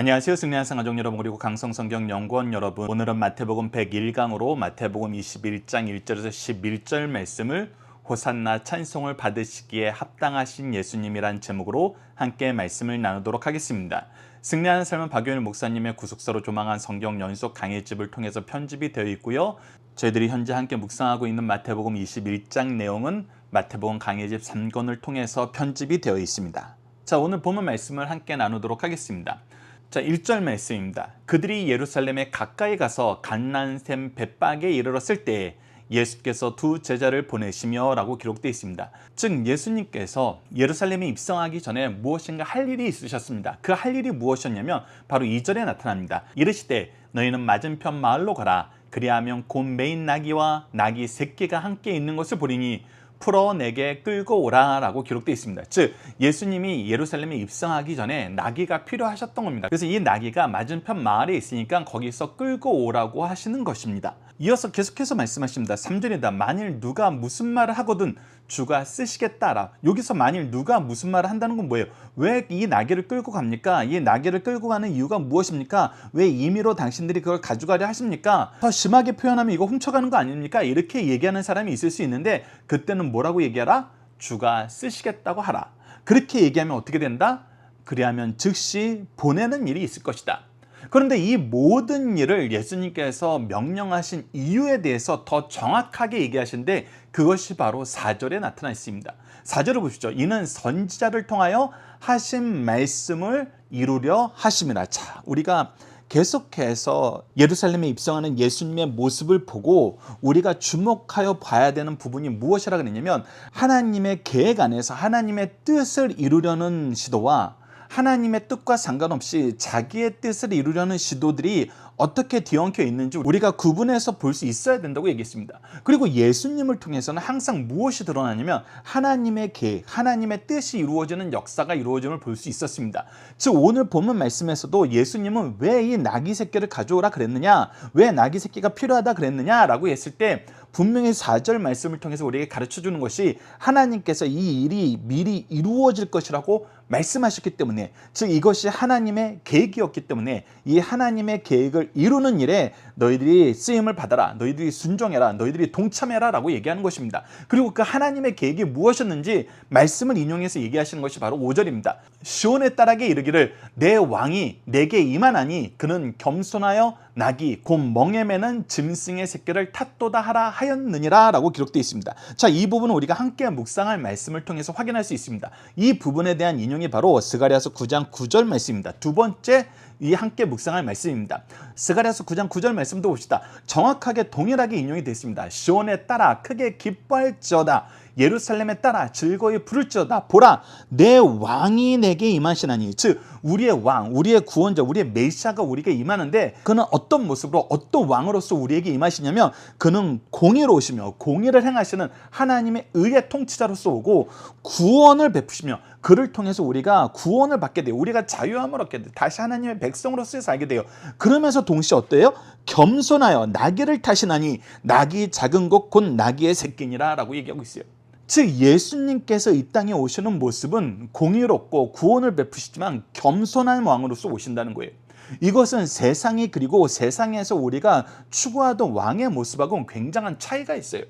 안녕하세요. 승리한 상가족 여러분 그리고 강성성경 연구원 여러분. 오늘은 마태복음 101강으로 마태복음 21장 1절에서 11절 말씀을 호산나 찬송을 받으시기에 합당하신 예수님이란 제목으로 함께 말씀을 나누도록 하겠습니다. 승리하는 삶은 박용일 목사님의 구속사로 조망한 성경 연속 강의집을 통해서 편집이 되어 있고요. 저희들이 현재 함께 묵상하고 있는 마태복음 21장 내용은 마태복음 강의집 3권을 통해서 편집이 되어 있습니다. 자, 오늘 본문 말씀을 함께 나누도록 하겠습니다. 자, 1절 말씀입니다. 그들이 예루살렘에 가까이 가서 갓난샘 벳박에 이르렀을 때 예수께서 두 제자를 보내시며 라고 기록되어 있습니다. 즉 예수님께서 예루살렘에 입성하기 전에 무엇인가 할 일이 있으셨습니다. 그 할 일이 무엇이었냐면 바로 2절에 나타납니다. 이르시되 너희는 맞은편 마을로 가라. 그리하면 곧 메인 나귀와 나귀 새끼가 함께 있는 것을 보리니 풀어 내게 끌고 오라라고 기록되어 있습니다. 즉 예수님이 예루살렘에 입성하기 전에 나귀가 필요하셨던 겁니다. 그래서 이 나귀가 맞은편 마을에 있으니까 거기서 끌고 오라고 하시는 것입니다. 이어서 계속해서 말씀하십니다. 3절이다. 만일 누가 무슨 말을 하거든 주가 쓰시겠다라. 여기서 만일 누가 무슨 말을 한다는 건 뭐예요? 왜 이 나귀를 끌고 갑니까? 이 나귀를 끌고 가는 이유가 무엇입니까? 왜 임의로 당신들이 그걸 가져가려 하십니까? 더 심하게 표현하면 이거 훔쳐가는 거 아닙니까? 이렇게 얘기하는 사람이 있을 수 있는데 그때는 뭐라고 얘기하라? 주가 쓰시겠다고 하라. 그렇게 얘기하면 어떻게 된다? 그리하면 즉시 보내는 일이 있을 것이다. 그런데 이 모든 일을 예수님께서 명령하신 이유에 대해서 더 정확하게 얘기하시는데 그것이 바로 4절에 나타나 있습니다. 4절을 보시죠. 이는 선지자를 통하여 하신 말씀을 이루려 하심이라. 자, 우리가 계속해서 예루살렘에 입성하는 예수님의 모습을 보고 우리가 주목하여 봐야 되는 부분이 무엇이라 그랬냐면 하나님의 계획 안에서 하나님의 뜻을 이루려는 시도와 하나님의 뜻과 상관없이 자기의 뜻을 이루려는 시도들이 어떻게 뒤엉켜 있는지 우리가 구분해서 볼 수 있어야 된다고 얘기했습니다. 그리고 예수님을 통해서는 항상 무엇이 드러나냐면 하나님의 계획, 하나님의 뜻이 이루어지는 역사가 이루어짐을 볼 수 있었습니다. 즉 오늘 본문 말씀에서도 예수님은 왜 이 나귀 새끼를 가져오라 그랬느냐, 왜 나귀 새끼가 필요하다 그랬느냐라고 했을 때 분명히 4절 말씀을 통해서 우리에게 가르쳐 주는 것이 하나님께서 이 일이 미리 이루어질 것이라고 말씀하셨기 때문에 즉 이것이 하나님의 계획이었기 때문에 이 하나님의 계획을 이루는 일에 너희들이 쓰임을 받아라 너희들이 순종해라 너희들이 동참해라 라고 얘기하는 것입니다. 그리고 그 하나님의 계획이 무엇이었는지 말씀을 인용해서 얘기하시는 것이 바로 5절입니다. 시온의 딸에게 이르기를 내 왕이 내게 임하나니 그는 겸손하여 낙이 곧 멍에 매는 짐승의 새끼를 탓도다 하라 하였느니라 라고 기록되어 있습니다. 자, 이 부분은 우리가 함께 묵상할 말씀을 통해서 확인할 수 있습니다. 이 부분에 대한 인용이 바로 스가리아서 9장 9절 말씀입니다. 두 번째 이 함께 묵상할 말씀입니다. 스가리아서 9장 9절 말씀도 봅시다. 정확하게 동일하게 인용이 되어 있습니다. 시온에 따라 크게 기뻐할지어다. 예루살렘에 따라 즐거이 부를지어다 보라 내 왕이 내게 임하시나니 즉 우리의 왕 우리의 구원자 우리의 메시아가 우리에게 임하는데 그는 어떤 모습으로 어떤 왕으로서 우리에게 임하시냐면 그는 공의로우시며 공의를 행하시는 하나님의 의의 통치자로서 오고 구원을 베푸시며 그를 통해서 우리가 구원을 받게 돼요. 우리가 자유함을 얻게 돼요. 다시 하나님의 백성으로서 살게 돼요. 그러면서 동시에 어때요? 겸손하여 나귀를 타시나니 나귀 작은 것곧 나귀의 새끼니라 라고 얘기하고 있어요. 즉 예수님께서 이 땅에 오시는 모습은 공의롭고 구원을 베푸시지만 겸손한 왕으로서 오신다는 거예요. 이것은 세상이 그리고 세상에서 우리가 추구하던 왕의 모습하고는 굉장한 차이가 있어요.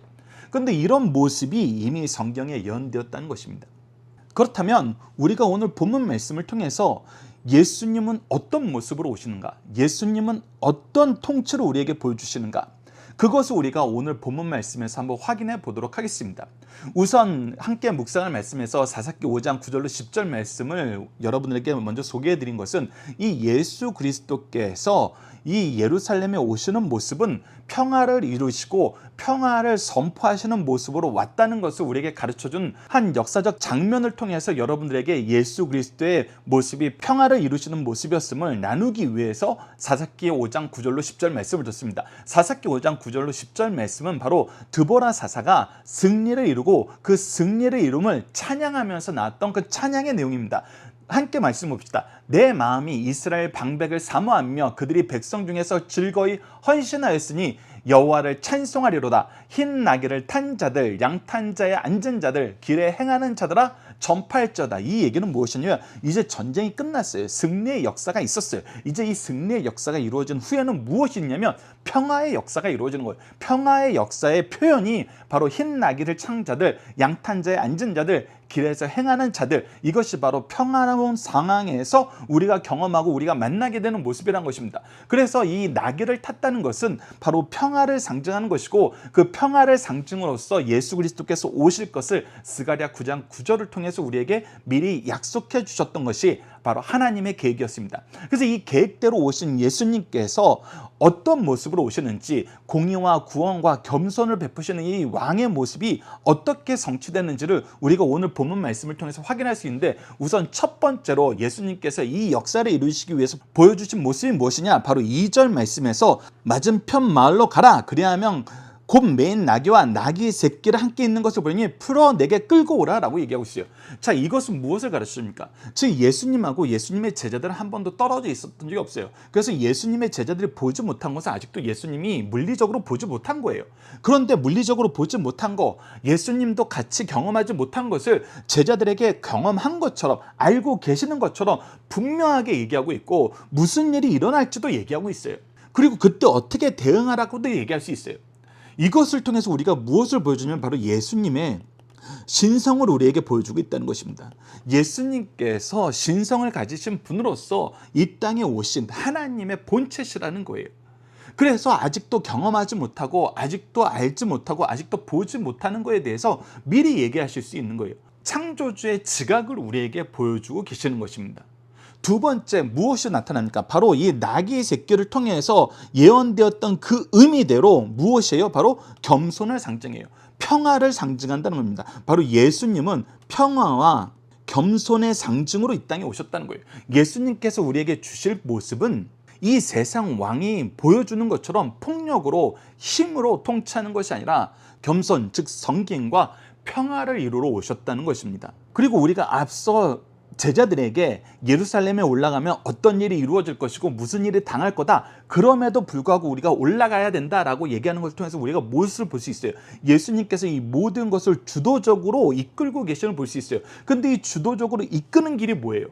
그런데 이런 모습이 이미 성경에 예언되었다는 것입니다. 그렇다면 우리가 오늘 본문 말씀을 통해서 예수님은 어떤 모습으로 오시는가? 예수님은 어떤 통치를 우리에게 보여주시는가? 그것을 우리가 오늘 본문 말씀에서 한번 확인해 보도록 하겠습니다. 우선 함께 묵상을 말씀에서 사사기 5장 9절로 10절 말씀을 여러분들에게 먼저 소개해 드린 것은 이 예수 그리스도께서 이 예루살렘에 오시는 모습은 평화를 이루시고 평화를 선포하시는 모습으로 왔다는 것을 우리에게 가르쳐 준 한 역사적 장면을 통해서 여러분들에게 예수 그리스도의 모습이 평화를 이루시는 모습이었음을 나누기 위해서 사사기 5장 9절로 10절 말씀을 줬습니다. 사사기 5장 9절로 10절 말씀은 바로 드보라 사사가 승리를 이루고 그 승리를 이룸을 찬양하면서 나왔던 그 찬양의 내용입니다. 함께 말씀 봅시다. 내 마음이 이스라엘 방백을 사모하며 그들이 백성 중에서 즐거이 헌신하였으니 여호와를 찬송하리로다. 흰 나귀를 탄 자들, 양탄 자에 앉은 자들, 길에 행하는 자들아 전파할저다. 이 얘기는 무엇이냐면 이제 전쟁이 끝났어요. 승리의 역사가 있었어요. 이제 이 승리의 역사가 이루어진 후에는 무엇이 있냐면 평화의 역사가 이루어지는 거예요. 평화의 역사의 표현이 바로 흰 나귀를 찬 자들, 양탄 자에 앉은 자들, 길에서 행하는 자들 이것이 바로 평화로운 상황에서 우리가 경험하고 우리가 만나게 되는 모습이란 것입니다. 그래서 이 나귀를 탔다는 것은 바로 평화를 상징하는 것이고 그 평화를 상징으로서 예수 그리스도께서 오실 것을 스가랴 9장 9절을 통해서 우리에게 미리 약속해 주셨던 것이 바로 하나님의 계획이었습니다. 그래서 이 계획대로 오신 예수님께서 어떤 모습으로 오시는지 공의와 구원과 겸손을 베푸시는 이 왕의 모습이 어떻게 성취되는지를 우리가 오늘 본문 말씀을 통해서 확인할 수 있는데 우선 첫 번째로 예수님께서 이 역사를 이루시기 위해서 보여주신 모습이 무엇이냐 바로 2절 말씀에서 맞은편 마을로 가라 그리하면 곧 메인 나귀와 나귀 새끼를 함께 있는 것을 보니 풀어 내게 끌고 오라라고 얘기하고 있어요. 자, 이것은 무엇을 가르칩니까? 즉 예수님하고 예수님의 제자들은 한 번도 떨어져 있었던 적이 없어요. 그래서 예수님의 제자들이 보지 못한 것은 아직도 예수님이 물리적으로 보지 못한 거예요. 그런데 물리적으로 보지 못한 거, 예수님도 같이 경험하지 못한 것을 제자들에게 경험한 것처럼 알고 계시는 것처럼 분명하게 얘기하고 있고 무슨 일이 일어날지도 얘기하고 있어요. 그리고 그때 어떻게 대응하라고도 얘기할 수 있어요. 이것을 통해서 우리가 무엇을 보여주냐면 바로 예수님의 신성을 우리에게 보여주고 있다는 것입니다. 예수님께서 신성을 가지신 분으로서 이 땅에 오신 하나님의 본체시라는 거예요. 그래서 아직도 경험하지 못하고 아직도 알지 못하고 아직도 보지 못하는 것에 대해서 미리 얘기하실 수 있는 거예요. 창조주의 지각을 우리에게 보여주고 계시는 것입니다. 두 번째 무엇이 나타납니까? 바로 이 나귀 새끼를 통해서 예언되었던 그 의미대로 무엇이에요? 바로 겸손을 상징해요. 평화를 상징한다는 겁니다. 바로 예수님은 평화와 겸손의 상징으로 이 땅에 오셨다는 거예요. 예수님께서 우리에게 주실 모습은 이 세상 왕이 보여주는 것처럼 폭력으로 힘으로 통치하는 것이 아니라 겸손 즉 성김과 평화를 이루러 오셨다는 것입니다. 그리고 우리가 앞서 제자들에게 예루살렘에 올라가면 어떤 일이 이루어질 것이고 무슨 일이 당할 거다. 그럼에도 불구하고 우리가 올라가야 된다라고 얘기하는 것을 통해서 우리가 무엇을 볼 수 있어요? 예수님께서 이 모든 것을 주도적으로 이끌고 계시는 볼수 있어요. 근데 이 주도적으로 이끄는 길이 뭐예요?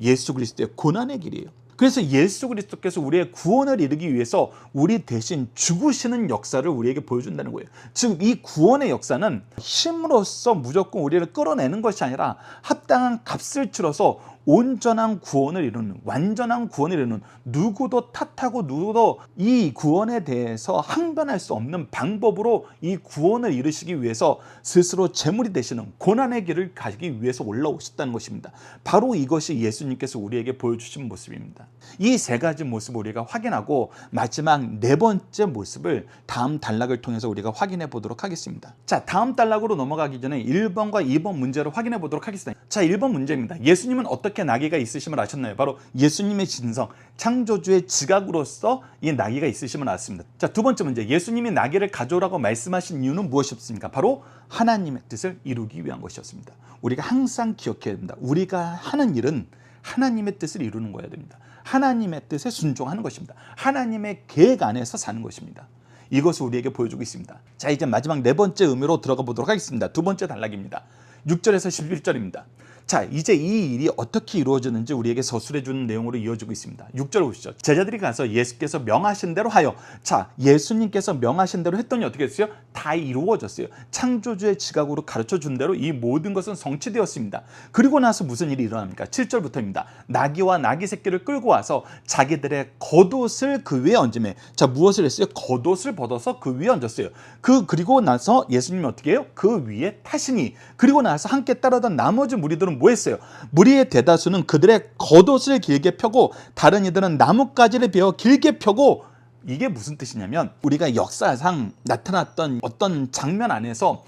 예수 그리스도의 고난의 길이에요. 그래서 예수 그리스도께서 우리의 구원을 이루기 위해서 우리 대신 죽으시는 역사를 우리에게 보여준다는 거예요. 즉, 이 구원의 역사는 힘으로써 무조건 우리를 끌어내는 것이 아니라 합당한 값을 치러서 온전한 구원을 이루는 완전한 구원을 이루는 누구도 탓하고 누구도 이 구원에 대해서 항변할 수 없는 방법으로 이 구원을 이루시기 위해서 스스로 제물이 되시는 고난의 길을 가기 위해서 올라오셨다는 것입니다. 바로 이것이 예수님께서 우리에게 보여주신 모습입니다. 이 세 가지 모습을 우리가 확인하고 마지막 네 번째 모습을 다음 단락을 통해서 우리가 확인해 보도록 하겠습니다. 자, 다음 단락으로 넘어가기 전에 1번과 2번 문제를 확인해 보도록 하겠습니다. 자, 1번 문제입니다. 예수님은 어떻게 나귀가 있으심을 아셨나요? 바로 예수님의 진성, 창조주의 지각으로서 이 나귀가 있으심을 알았습니다. 자, 두 번째 문제. 예수님이 나귀를 가져오라고 말씀하신 이유는 무엇이었습니까? 바로 하나님의 뜻을 이루기 위한 것이었습니다. 우리가 항상 기억해야 됩니다. 우리가 하는 일은 하나님의 뜻을 이루는 거야 됩니다. 하나님의 뜻에 순종하는 것입니다. 하나님의 계획 안에서 사는 것입니다. 이것을 우리에게 보여주고 있습니다. 자, 이제 마지막 네 번째 의미로 들어가 보도록 하겠습니다. 두 번째 단락입니다. 6절에서 11절입니다. 자, 이제 이 일이 어떻게 이루어졌는지 우리에게 서술해 주는 내용으로 이어지고 있습니다. 6절 보시죠. 제자들이 가서 예수께서 명하신 대로 하여 자, 예수님께서 명하신 대로 했더니 어떻게 됐어요? 다 이루어졌어요. 창조주의 지각으로 가르쳐 준 대로 이 모든 것은 성취되었습니다. 그리고 나서 무슨 일이 일어납니까? 7절부터입니다. 나귀와 나귀 새끼를 끌고 와서 자기들의 겉옷을 그 위에 얹으매 자, 무엇을 했어요? 겉옷을 벗어서 그 위에 얹었어요. 그 그리고 나서 예수님이 어떻게 해요? 그 위에 타시니 그리고 나서 함께 따르던 나머지 무리들은 뭐 했어요? 무리의 대다수는 그들의 겉옷을 길게 펴고 다른 이들은 나뭇가지를 베어 길게 펴고 이게 무슨 뜻이냐면 우리가 역사상 나타났던 어떤 장면 안에서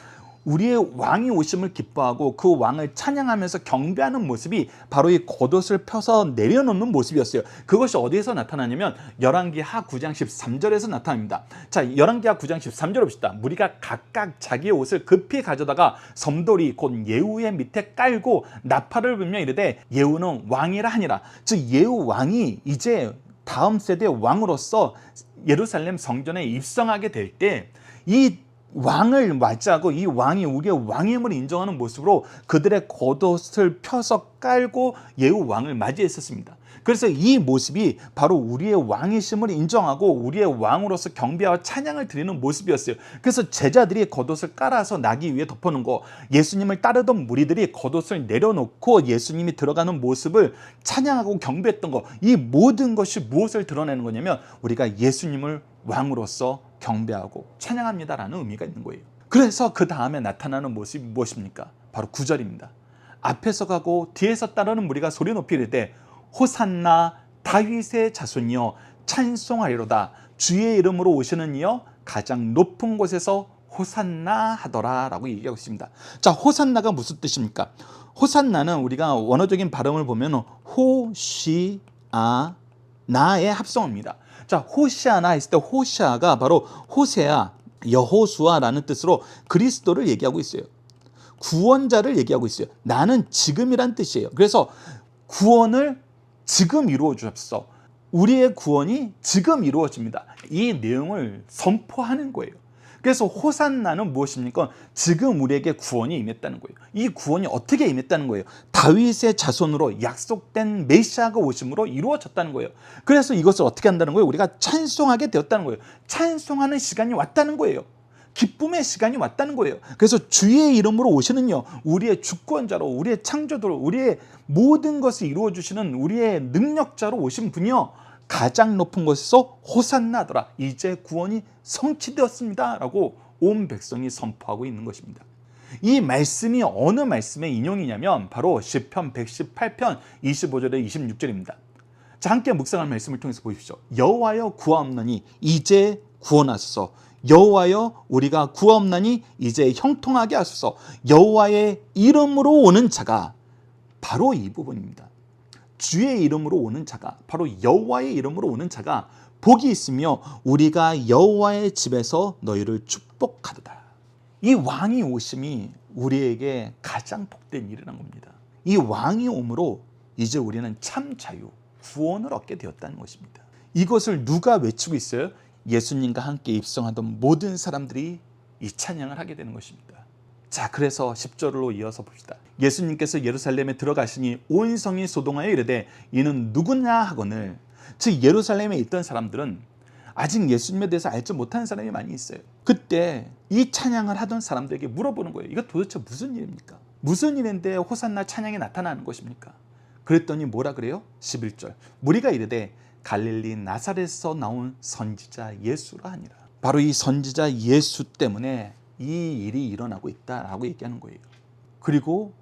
우리의 왕이 오심을 기뻐하고 그 왕을 찬양하면서 경배하는 모습이 바로 이 겉옷을 펴서 내려놓는 모습이었어요. 그것이 어디에서 나타나냐면 열왕기하 9장 13절에서 나타납니다. 자, 열왕기하 9장 13절 봅시다. 무리가 각각 자기의 옷을 급히 가져다가 섬돌이 곧 예후의 밑에 깔고 나팔을 불며 이르되 예후는 왕이라 하니라. 즉 예후 왕이 이제 다음 세대 왕으로서 예루살렘 성전에 입성하게 될 때 이 왕을 맞이하고 이 왕이 우리의 왕임을 인정하는 모습으로 그들의 겉옷을 펴서 깔고 예후 왕을 맞이했었습니다. 그래서 이 모습이 바로 우리의 왕이심을 인정하고 우리의 왕으로서 경배와 찬양을 드리는 모습이었어요. 그래서 제자들이 겉옷을 깔아서 나기 위해 덮어놓은 거, 예수님을 따르던 무리들이 겉옷을 내려놓고 예수님이 들어가는 모습을 찬양하고 경배했던 거, 이 모든 것이 무엇을 드러내는 거냐면 우리가 예수님을 왕으로서 경배하고 찬양합니다라는 의미가 있는 거예요. 그래서 그 다음에 나타나는 모습이 무엇입니까? 바로 구절입니다. 앞에서 가고 뒤에서 따르는 무리가 소리 높이 이르되 호산나 다윗의 자손이여 찬송하리로다 주의 이름으로 오시는 이여 가장 높은 곳에서 호산나 하더라라고 얘기하고 있습니다. 자, 호산나가 무슨 뜻입니까? 호산나는 우리가 원어적인 발음을 보면 호시아 나의 합성어입니다. 자, 호시아나 했을 때 호시아가 바로 호세아, 여호수아라는 뜻으로 그리스도를 얘기하고 있어요. 구원자를 얘기하고 있어요. 나는 지금이란 뜻이에요. 그래서 구원을 지금 이루어 주셨어. 우리의 구원이 지금 이루어집니다. 이 내용을 선포하는 거예요. 그래서 호산나는 무엇입니까? 지금 우리에게 구원이 임했다는 거예요. 이 구원이 어떻게 임했다는 거예요? 다윗의 자손으로 약속된 메시아가 오심으로 이루어졌다는 거예요. 그래서 이것을 어떻게 한다는 거예요? 우리가 찬송하게 되었다는 거예요. 찬송하는 시간이 왔다는 거예요. 기쁨의 시간이 왔다는 거예요. 그래서 주의 이름으로 오시는요, 우리의 주권자로, 우리의 창조자로, 우리의 모든 것을 이루어 주시는 우리의 능력자로 오신 분이요, 가장 높은 곳에서 호산나더라. 이제 구원이 성취되었습니다 라고 온 백성이 선포하고 있는 것입니다. 이 말씀이 어느 말씀의 인용이냐면 바로 시편 118편 25절에 26절입니다. 자, 함께 묵상할 말씀을 통해서 보십시오. 여호와여 구하옵나니 이제 구원하소서. 여호와여 우리가 구하옵나니 이제 형통하게 하소서. 여호와의 이름으로 오는 자가 바로 이 부분입니다. 주의 이름으로 오는 자가 바로 여호와의 이름으로 오는 자가 복이 있으며 우리가 여호와의 집에서 너희를 축복하도다. 이 왕이 오심이 우리에게 가장 복된 일이라는 겁니다. 이 왕이 오므로 이제 우리는 참 자유, 구원을 얻게 되었다는 것입니다. 이것을 누가 외치고 있어요? 예수님과 함께 입성하던 모든 사람들이 이 찬양을 하게 되는 것입니다. 자, 그래서 10절로 이어서 봅시다. 예수님께서 예루살렘에 들어가시니 온 성이 소동하여 이르되 이는 누구냐 하거늘 즉 예루살렘에 있던 사람들은 아직 예수님에 대해서 알지 못하는 사람이 많이 있어요. 그때 이 찬양을 하던 사람들에게 물어보는 거예요. 이거 도대체 무슨 일입니까? 무슨 일인데 호산나 찬양이 나타나는 것입니까? 그랬더니 뭐라 그래요? 11절. 무리가 이르되 갈릴리 나사렛에서 나온 선지자 예수라 하니라. 바로 이 선지자 예수 때문에 이 일이 일어나고 있다라고 얘기하는 거예요. 그리고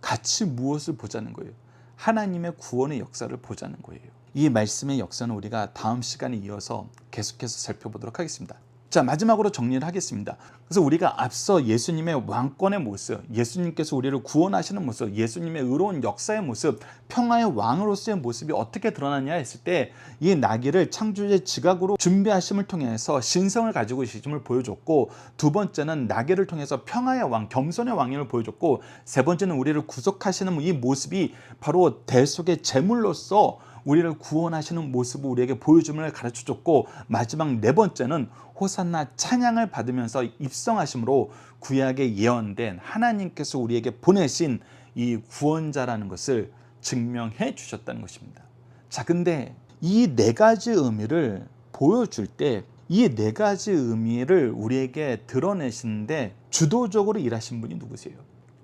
같이 무엇을 보자는 거예요? 하나님의 구원의 역사를 보자는 거예요. 이 말씀의 역사는 우리가 다음 시간에 이어서 계속해서 살펴보도록 하겠습니다. 자, 마지막으로 정리를 하겠습니다. 그래서 우리가 앞서 예수님의 왕권의 모습, 예수님께서 우리를 구원하시는 모습, 예수님의 의로운 역사의 모습, 평화의 왕으로서의 모습이 어떻게 드러나냐 했을 때 이 나귀를 창조주의 지각으로 준비하심을 통해서 신성을 가지고 계심을 보여줬고 두 번째는 나귀를 통해서 평화의 왕, 겸손의 왕임을 보여줬고 세 번째는 우리를 구속하시는 이 모습이 바로 대속의 제물로서 우리를 구원하시는 모습을 우리에게 보여줌을 가르쳐 줬고 마지막 네 번째는 호산나 찬양을 받으면서 입성하심으로 구약에 예언된 하나님께서 우리에게 보내신 이 구원자라는 것을 증명해 주셨다는 것입니다. 자, 근데 이 네 가지 의미를 보여줄 때 이 네 가지 의미를 우리에게 드러내시는데 주도적으로 일하신 분이 누구세요?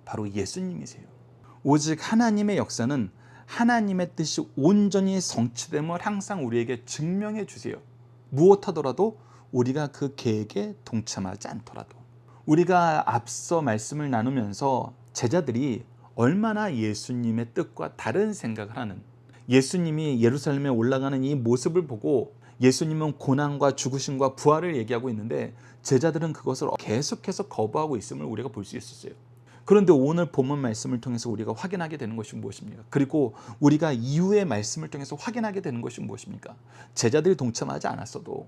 바로 예수님이세요. 오직 하나님의 역사는 하나님의 뜻이 온전히 성취됨을 항상 우리에게 증명해 주세요. 무엇하더라도 우리가 그 계획에 동참하지 않더라도 우리가 앞서 말씀을 나누면서 제자들이 얼마나 예수님의 뜻과 다른 생각을 하는 예수님이 예루살렘에 올라가는 이 모습을 보고 예수님은 고난과 죽으심과 부활을 얘기하고 있는데 제자들은 그것을 계속해서 거부하고 있음을 우리가 볼 수 있었어요. 그런데 오늘 본문 말씀을 통해서 우리가 확인하게 되는 것이 무엇입니까? 그리고 우리가 이후의 말씀을 통해서 확인하게 되는 것이 무엇입니까? 제자들이 동참하지 않았어도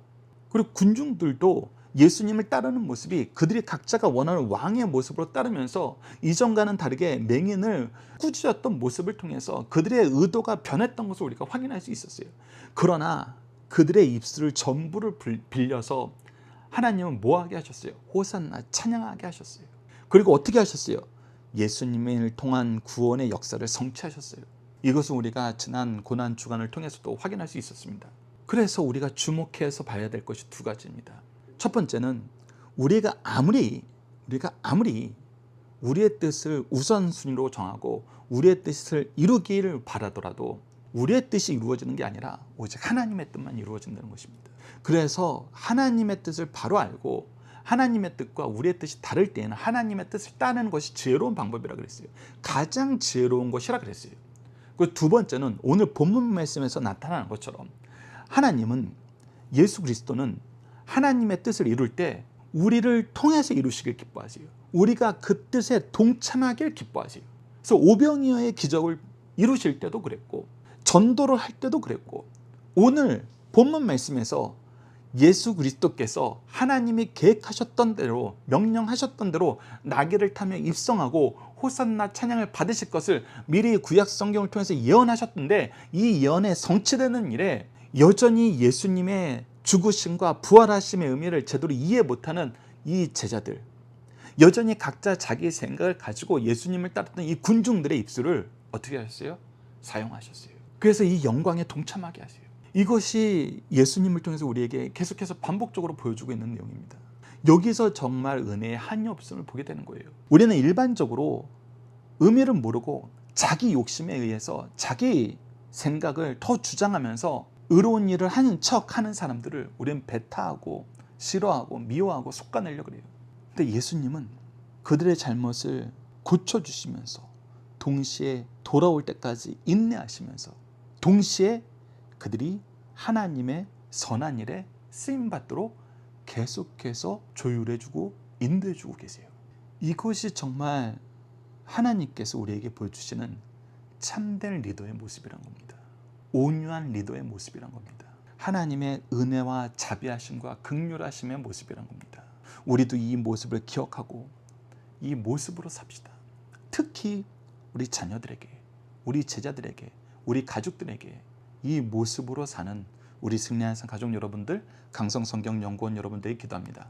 그리고 군중들도 예수님을 따르는 모습이 그들이 각자가 원하는 왕의 모습으로 따르면서 이전과는 다르게 맹인을 꾸짖었던 모습을 통해서 그들의 의도가 변했던 것을 우리가 확인할 수 있었어요. 그러나 그들의 입술을 전부를 불- 빌려서 하나님은 뭐하게 하셨어요? 호산나 찬양하게 하셨어요. 그리고 어떻게 하셨어요? 예수님을 통한 구원의 역사를 성취하셨어요. 이것은 우리가 지난 고난 주간을 통해서도 확인할 수 있었습니다. 그래서 우리가 주목해서 봐야 될 것이 두 가지입니다. 첫 번째는 우리가 아무리 우리가 아무리 우리의 뜻을 우선순위로 정하고 우리의 뜻을 이루기를 바라더라도 우리의 뜻이 이루어지는 게 아니라 오직 하나님의 뜻만 이루어진다는 것입니다. 그래서 하나님의 뜻을 바로 알고 하나님의 뜻과 우리의 뜻이 다를 때에는 하나님의 뜻을 따르는 것이 지혜로운 방법이라 그랬어요. 가장 지혜로운 것이라 그랬어요. 그두 번째는 오늘 본문 말씀에서 나타나는 것처럼 하나님은 예수 그리스도는 하나님의 뜻을 이룰 때 우리를 통해서 이루시길 기뻐하세요. 우리가 그 뜻에 동참하길 기뻐하세요. 그래서 오병이어의 기적을 이루실 때도 그랬고 전도를 할 때도 그랬고 오늘 본문 말씀에서 예수 그리스도께서 하나님이 계획하셨던 대로 명령하셨던 대로 나귀를 타며 입성하고 호산나 찬양을 받으실 것을 미리 구약 성경을 통해서 예언하셨던데 이 예언에 성취되는 일에 여전히 예수님의 죽으심과 부활하심의 의미를 제대로 이해 못하는 이 제자들 여전히 각자 자기 생각을 가지고 예수님을 따랐던 이 군중들의 입술을 어떻게 하셨어요? 사용하셨어요. 그래서 이 영광에 동참하게 하세요. 이것이 예수님을 통해서 우리에게 계속해서 반복적으로 보여주고 있는 내용입니다. 여기서 정말 은혜의 한이 없음을 보게 되는 거예요. 우리는 일반적으로 의미를 모르고 자기 욕심에 의해서 자기 생각을 더 주장하면서 의로운 일을 하는 척 하는 사람들을 우리는 배타하고 싫어하고 미워하고 속아내려 그래요. 근데 예수님은 그들의 잘못을 고쳐주시면서 동시에 돌아올 때까지 인내하시면서 동시에 그들이 하나님의 선한 일에 쓰임 받도록 계속해서 조율해 주고 인도해 주고 계세요. 이것이 정말 하나님께서 우리에게 보여주시는 참된 리더의 모습이란 겁니다. 온유한 리더의 모습이란 겁니다. 하나님의 은혜와 자비하심과 극률하심의 모습이란 겁니다. 우리도 이 모습을 기억하고 이 모습으로 삽시다. 특히 우리 자녀들에게, 우리 제자들에게, 우리 가족들에게 이 모습으로 사는 우리 승리한 산 가족 여러분들, 강성성경 연구원 여러분들이 기도합니다.